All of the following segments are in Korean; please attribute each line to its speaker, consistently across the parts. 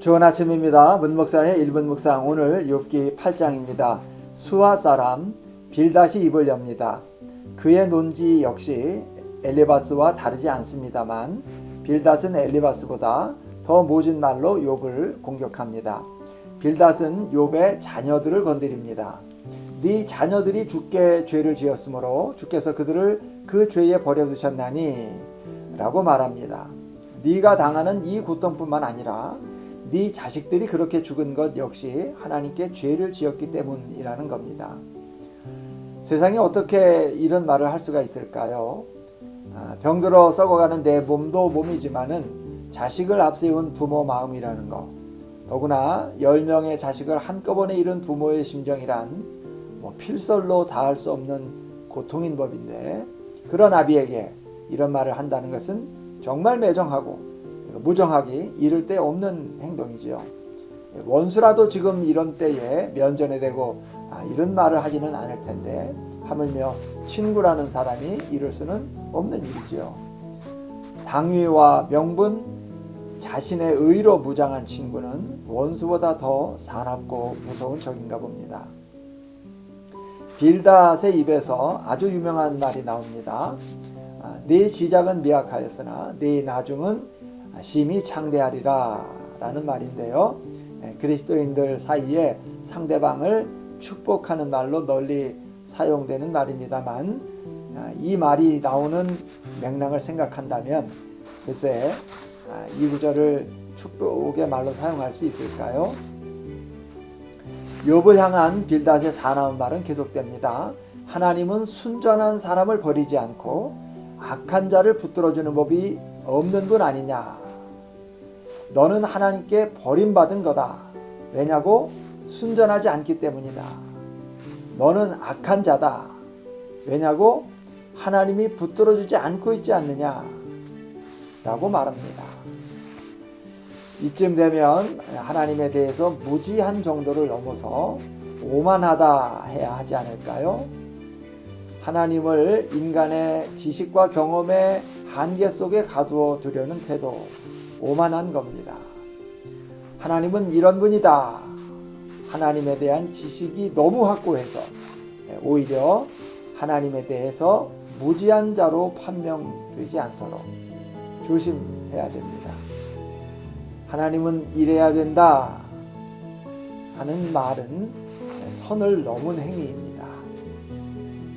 Speaker 1: 좋은 아침입니다. 문목사의 1분 묵상 오늘 욥기 8장입니다. 수아 사람 빌다시 입을 엽니다. 그의 논지 역시 엘리바스와 다르지 않습니다만 빌닷은 엘리바스보다 더 모진 말로 욥을 공격합니다. 빌닷은 욥의 자녀들을 건드립니다. 네 자녀들이 주께 죄를 지었으므로 주께서 그들을 그 죄에 버려두셨나니 라고 말합니다. 네가 당하는 이 고통뿐만 아니라 네 자식들이 그렇게 죽은 것 역시 하나님께 죄를 지었기 때문이라는 겁니다. 세상에 어떻게 이런 말을 할 수가 있을까요? 아, 병들어 썩어가는 내 몸도 몸이지만은 자식을 앞세운 부모 마음이라는 것. 더구나 열 명의 자식을 한꺼번에 잃은 부모의 심정이란 뭐 필설로 다할 수 없는 고통인 법인데 그런 아비에게 이런 말을 한다는 것은 정말 매정하고 무정하기 이를 데 없는 행동이지요. 원수라도 지금 이런 때에 면전에 대고 아, 이런 말을 하지는 않을 텐데 하물며 친구라는 사람이 이럴 수는 없는 일이지요. 당위와 명분, 자신의 의로 무장한 친구는 원수보다 더 사납고 무서운 적인가 봅니다. 빌닷의 입에서 아주 유명한 말이 나옵니다. 아, 네 시작은 미약하였으나 네 나중은 심히 창대하리라 라는 말인데요. 예, 그리스도인들 사이에 상대방을 축복하는 말로 널리 사용되는 말입니다만 아, 이 말이 나오는 맥락을 생각한다면 글쎄 아, 이 구절을 축복의 말로 사용할 수 있을까요? 욥을 향한 빌닷의 사나운 말은 계속됩니다. 하나님은 순전한 사람을 버리지 않고 악한 자를 붙들어주는 법이 없는 분 아니냐. 너는 하나님께 버림받은 거다. 왜냐고? 순전하지 않기 때문이다. 너는 악한 자다. 왜냐고? 하나님이 붙들어주지 않고 있지 않느냐. 라고 말합니다. 이쯤 되면 하나님에 대해서 무지한 정도를 넘어서 오만하다 해야 하지 않을까요? 하나님을 인간의 지식과 경험의 한계 속에 가두어 두려는 태도, 오만한 겁니다. 하나님은 이런 분이다. 하나님에 대한 지식이 너무 확고해서 오히려 하나님에 대해서 무지한 자로 판명되지 않도록 조심해야 됩니다. 하나님은 이래야 된다 하는 말은 선을 넘은 행위입니다.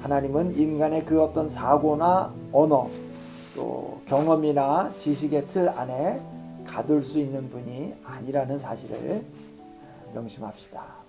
Speaker 1: 하나님은 인간의 그 어떤 사고나 언어 또 경험이나 지식의 틀 안에 가둘 수 있는 분이 아니라는 사실을 명심합시다.